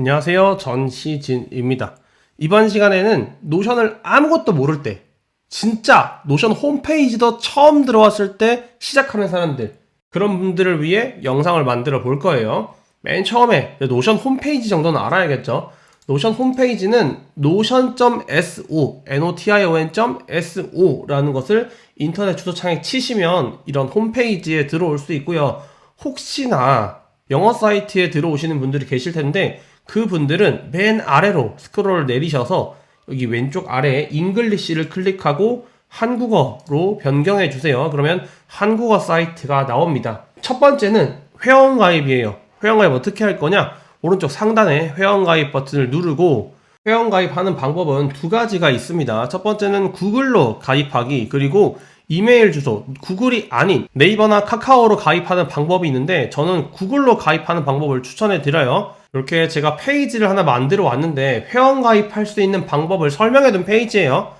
안녕하세요. 전시진입니다. 이번 시간에는 노션을 아무것도 모를 때, 진짜 노션 홈페이지도 처음 들어왔을 때 시작하는 사람들, 그런 분들을 위해 영상을 만들어 볼 거예요. 맨 처음에 노션 홈페이지 정도는 알아야겠죠. 노션 홈페이지는 notion.so, notion.so라는 것을 인터넷 주소창에 치시면 이런 홈페이지에 들어올 수 있고요. 혹시나 영어 사이트에 들어오시는 분들이 계실 텐데 그 분들은 맨 아래로 스크롤을 내리셔서 여기 왼쪽 아래에 잉글리시를 클릭하고 한국어로 변경해 주세요. 그러면 한국어 사이트가 나옵니다. 첫 번째는 회원가입이에요. 회원가입 어떻게 할 거냐? 오른쪽 상단에 회원가입 버튼을 누르고 회원가입하는 방법은 두 가지가 있습니다. 첫 번째는 구글로 가입하기 그리고 이메일 주소 구글이 아닌 네이버나 카카오로 가입하는 방법이 있는데 저는 구글로 가입하는 방법을 추천해 드려요. 이렇게 제가 페이지를 하나 만들어 왔는데 회원 가입할 수 있는 방법을 설명해 둔 페이지예요.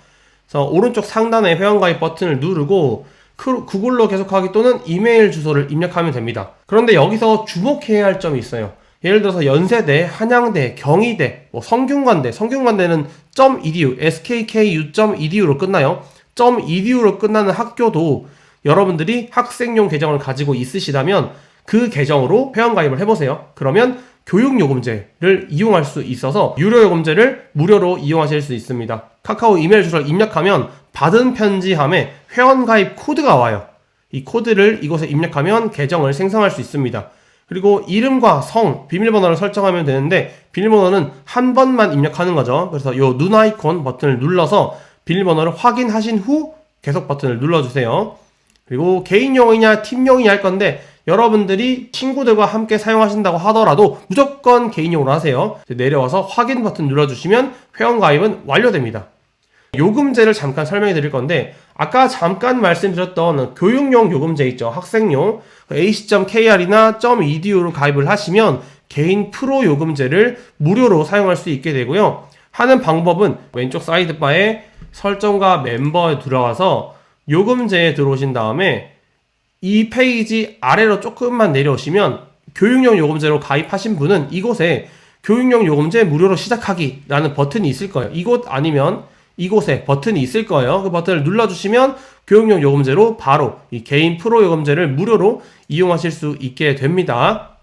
그래서 오른쪽 상단에 회원 가입 버튼을 누르고 크- 구글로 계속하기 또는 이메일 주소를 입력하면 됩니다. 그런데 여기서 주목해야 할 점이 있어요. 예를 들어서 연세대, 한양대, 경희대, 뭐 성균관대, 성균관대는 .edu, skku.edu로 끝나요. .edu로 끝나는 학교도 여러분들이 학생용 계정을 가지고 있으시다면 그 계정으로 회원가입을 해보세요. 그러면 교육 요금제를 이용할 수 있어서 유료 요금제를 무료로 이용하실 수 있습니다. 카카오 이메일 주소를 입력하면 받은 편지함에 회원 가입 코드가 와요. 이 코드를 이곳에 입력하면 계정을 생성할 수 있습니다. 그리고 이름과 성, 비밀번호를 설정하면 되는데 비밀번호는 한 번만 입력하는 거죠. 그래서 이눈 아이콘 버튼을 눌러서 비밀번호를 확인하신 후 계속 버튼을 눌러주세요. 그리고 개인용이냐 팀용이냐 할 건데 여러분들이 친구들과 함께 사용하신다고 하더라도 무조건 개인용으로 하세요. 내려와서 확인 버튼 눌러주시면 회원 가입은 완료됩니다. 요금제를 잠깐 설명해 드릴 건데 아까 잠깐 말씀드렸던 교육용 요금제 있죠 학생용 ac.kr이나 .edu로 가입을 하시면 개인 프로 요금제를 무료로 사용할 수 있게 되고요 하는 방법은 왼쪽 사이드바에 설정과 멤버에 들어가서 요금제에 들어오신 다음에 이 페이지 아래로 조금만 내려오시면 교육용 요금제로 가입하신 분은 이곳에 교육용 요금제 무료로 시작하기라는 버튼이 있을 거예요. 이곳 아니면 이곳에 버튼이 있을 거예요. 그 버튼을 눌러주시면 교육용 요금제로 바로 이 개인 프로 요금제를 무료로 이용하실 수 있게 됩니다.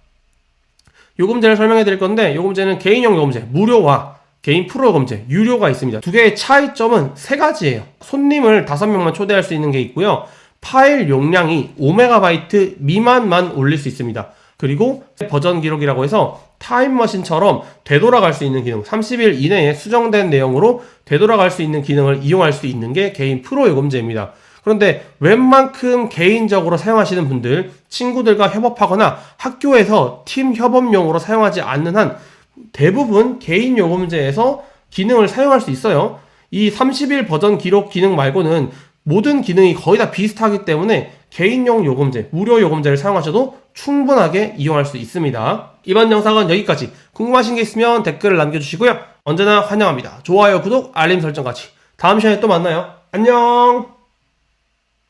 요금제를 설명해 드릴 건데 요금제는 개인용 요금제 무료와 개인 프로 요금제 유료가 있습니다. 두 개의 차이점은 세 가지예요. 손님을 다섯 명만 초대할 수 있는 게 있고요. 파일 용량이 5MB 미만만 올릴 수 있습니다. 그리고 버전 기록이라고 해서 타임머신처럼 되돌아갈 수 있는 기능, 30일 이내에 수정된 내용으로 되돌아갈 수 있는 기능을 이용할 수 있는 게 개인 프로 요금제입니다. 그런데 웬만큼 개인적으로 사용하시는 분들, 친구들과 협업하거나 학교에서 팀 협업용으로 사용하지 않는 한 대부분 개인 요금제에서 기능을 사용할 수 있어요. 이 30일 버전 기록 기능 말고는 모든 기능이 거의 다 비슷하기 때문에 개인용 요금제, 무료 요금제를 사용하셔도 충분하게 이용할 수 있습니다. 이번 영상은 여기까지. 궁금하신 게 있으면 댓글을 남겨주시고요. 언제나 환영합니다. 좋아요, 구독, 알림 설정까지. 다음 시간에 또 만나요. 안녕!